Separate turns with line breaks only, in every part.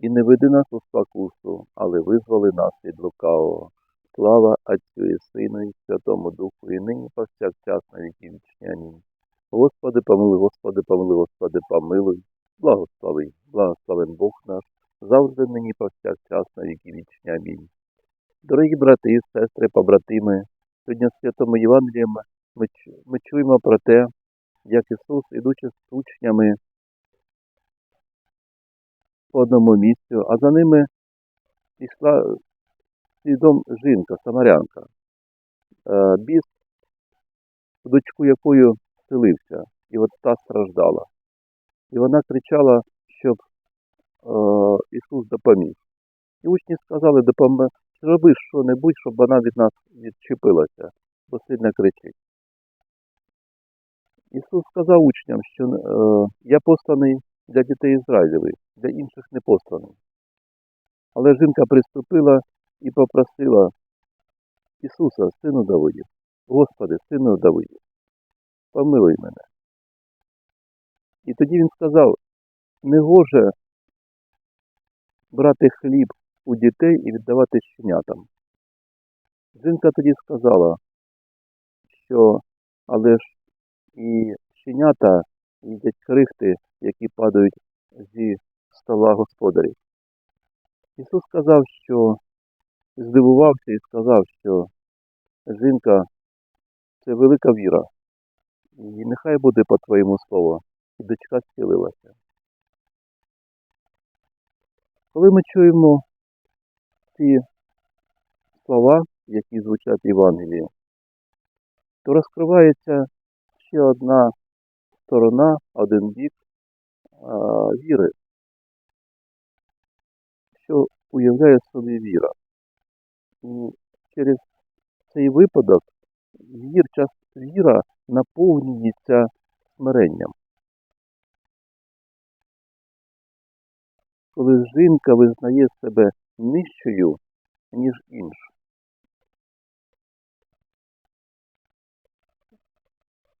І не веди нас у спокусу, але визволи нас від лукавого. Слава Отцю і Сину і Святому Духу, і нині повсякчас на віки вічні. Амінь. Господи, помилуй, Господи, помилуй, Господи, помилуй, благослови, благословен Бог наш, завжди нині повсякчас на віки вічні. Амінь. Дорогі брати і сестри, побратими, сьогодні в Святому Євангелії ми, чуємо про те, як Ісус, ідучи з учнями по одному місцю, а за ними йшла слідом жінка, самарянка, е, біс, дочку якою селився, і от та страждала. І вона кричала, щоб е, Ісус допоміг. І учні сказали, допомо... роби що-небудь, щоб вона від нас відчепилася, бо сильно кричить. Ісус сказав учням, що е, я посланий для дітей Ізраїлевих, для інших не посланий. Але жінка приступила і попросила Ісуса, сину Давидів, Господи, сину Давидів, помилуй мене. І тоді він сказав, не гоже брати хліб у дітей і віддавати щенятам. Жінка тоді сказала, що але ж і щенята їдять крихти, які падають зі стола господарів. Ісус сказав, що здивувався і сказав, що жінка це велика віра, і нехай буде по твоєму слову, і дочка зцілилася. Коли ми чуємо ці слова, які звучать в Євангелії, то розкривається ще одна сторона, один бік віри, що уявляє собі віра. Через цей випадок вір, час, віра наповнюється смиренням. Коли жінка визнає себе нижчою, ніж інша.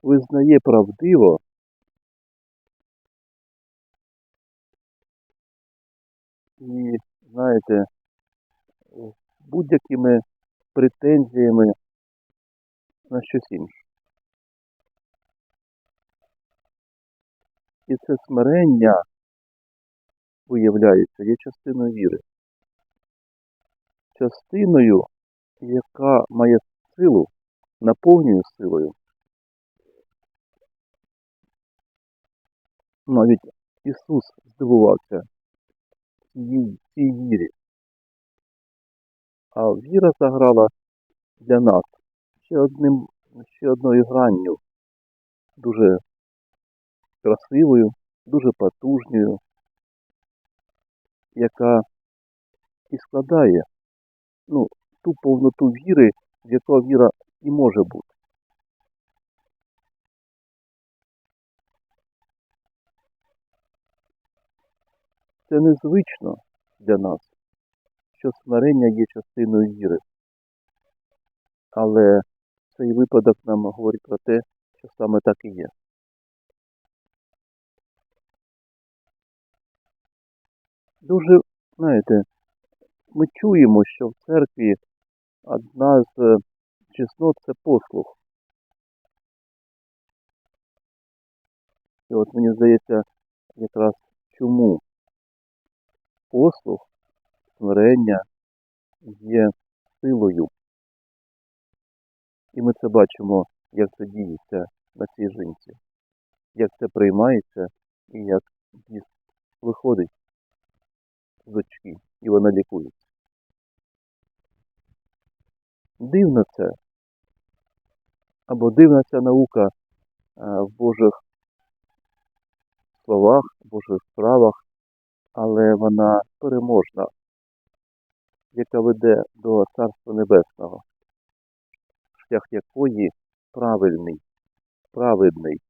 Визнає правдиво і, знаєте, будь-якими претензіями на щось інше. І це смирення, виявляється, є частиною віри. Частиною, яка має силу, наповнює силою. Навіть Ісус здивувався цій, цій вірі. А віра заграла для нас ще одним, ще одною гранню, дуже красивою, дуже потужною, яка і складає ну, ту повноту віри, в яка віра і може бути. Це незвично для нас, що смирення є частиною віри. Але цей випадок нам говорить про те, що саме так і є. Дуже, знаєте, ми чуємо, що в церкві одна з е, чеснот це послух. І от мені здається, якраз чому послух, смирення є силою. І ми це бачимо, як це діється на цій жінці, як це приймається і як дійсно виходить з очки, і вона лікується. Дивно це. Або дивна ця наука е, в Божих словах, в Божих справах, але вона переможна. яка веде до Царства Небесного, шлях якої правильний, праведний,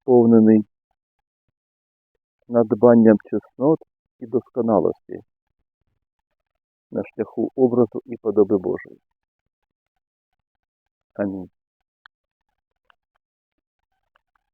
сповнений надбанням чеснот і досконалості на шляху образу і подоби Божої. Амінь.